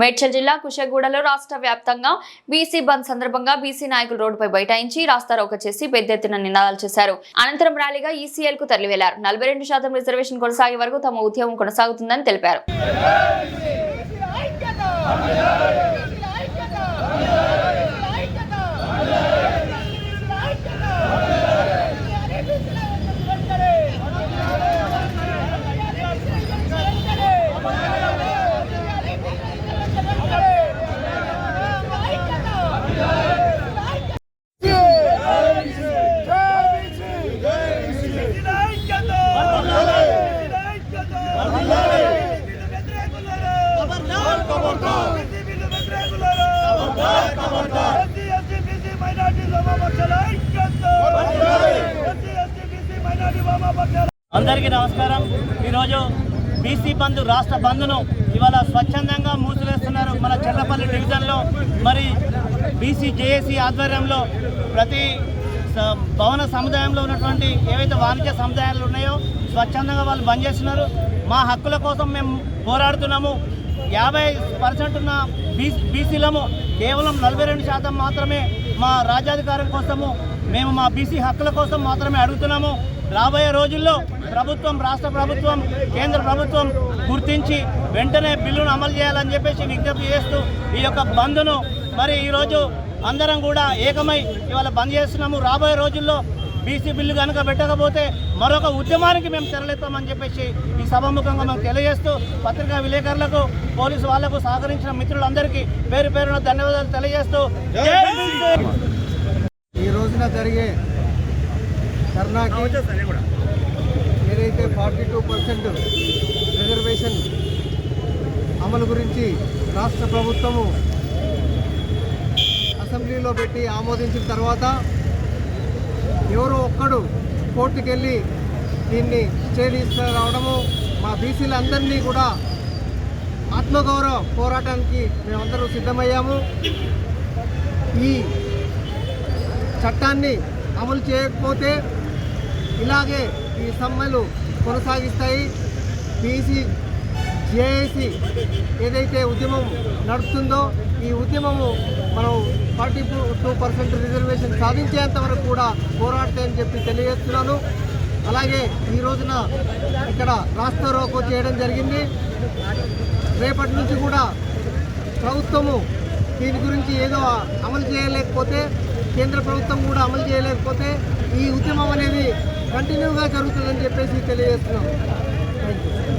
మేడ్చల్ జిల్లా కుషగూడలో రాష్ట్ర వ్యాప్తంగా బీసీ బంద్ సందర్భంగా బీసీ నాయకులు రోడ్డుపై బైఠాయించి రాస్తారోక చేసి పెద్ద ఎత్తున నినాదాలు చేశారు. అనంతరం ర్యాలీగా ఈసీఎల్కు తరలివెళ్ళారు. నలభై రెండు శాతం రిజర్వేషన్ కొనసాగే వరకు తమ ఉద్యమం కొనసాగుతుందని తెలిపారు. అందరికీ నమస్కారం. ఈరోజు బీసీ బంధు రాష్ట్ర బంధును ఇవాళ స్వచ్ఛందంగా మూసివేస్తున్నారు మన చెర్లపల్లి డివిజన్లో. మరి బీసీ జేఏసీ ఆధ్వర్యంలో ప్రతి స- భవన సముదాయంలో ఉన్నటువంటి ఏవైతే వాణిజ్య సముదాయాలు ఉన్నాయో స్వచ్ఛందంగా వాళ్ళు బంద్ చేస్తున్నారు మా హక్కుల కోసం మేము పోరాడుతున్నాము. యాభై పర్సెంట్ ఉన్న బీసీ బీసీలము కేవలం నలభై రెండు శాతం మాత్రమే మా రాజ్యాధికారం కోసము మేము మా బీసీ హక్కుల కోసం మాత్రమే అడుగుతున్నాము. రాబోయే రోజుల్లో ప్రభుత్వం రాష్ట్ర ప్రభుత్వం కేంద్ర ప్రభుత్వం గుర్తించి వెంటనే బిల్లును అమలు చేయాలని చెప్పేసి విజ్ఞప్తి చేస్తూ ఈ యొక్క బంద్ను మరి ఈరోజు అందరం కూడా ఏకమై ఇవాళ బంద్ చేస్తున్నాము. రాబోయే రోజుల్లో బీసీ బిల్లు కనుక పెట్టకపోతే మరొక ఉద్యమానికి మేము తెరలేస్తామని చెప్పేసి ఈ సభాముఖంగా మేము తెలియజేస్తూ పత్రికా విలేకరులకు పోలీసు వాళ్ళకు సహకరించిన మిత్రులందరికీ పేరు పేరున ధన్యవాదాలు తెలియజేస్తూ ఈ రోజున జరిగే ధర్నాకి ఏదైతే ఫార్టీ టూ పర్సెంట్ రిజర్వేషన్ అమలు గురించి రాష్ట్ర ప్రభుత్వము అసెంబ్లీలో పెట్టి ఆమోదించిన తర్వాత ఎవరో ఒక్కడు కోర్టుకు వెళ్ళి దీన్ని స్టే తీసుకురావడము మా బీసీలందరినీ కూడా ఆత్మగౌరవ పోరాటానికి మేమందరం సిద్ధమయ్యాము. ఈ చట్టాన్ని అమలు చేయకపోతే ఇలాగే ఈ సమ్మెలు కొనసాగిస్తాయి. బీసీ జేఏసీ ఏదైతే ఉద్యమం నడుస్తుందో ఈ ఉద్యమము మనం ఫార్టీ టూ పర్సెంట్ రిజర్వేషన్ సాధించేంత వరకు కూడా పోరాడతాయని చెప్పి తెలియజేస్తున్నాను. అలాగే ఈ రోజున ఇక్కడ రాష్ట్ర రోకో చేయడం జరిగింది. రేపటి నుంచి కూడా ప్రభుత్వము దీని గురించి ఏదో అమలు చేయలేకపోతే కేంద్ర ప్రభుత్వం కూడా అమలు చేయలేకపోతే ఈ ఉద్యమం అనేది కంటిన్యూగా జరుగుతుందని చెప్పేసి తెలియజేస్తున్నాం. Thank you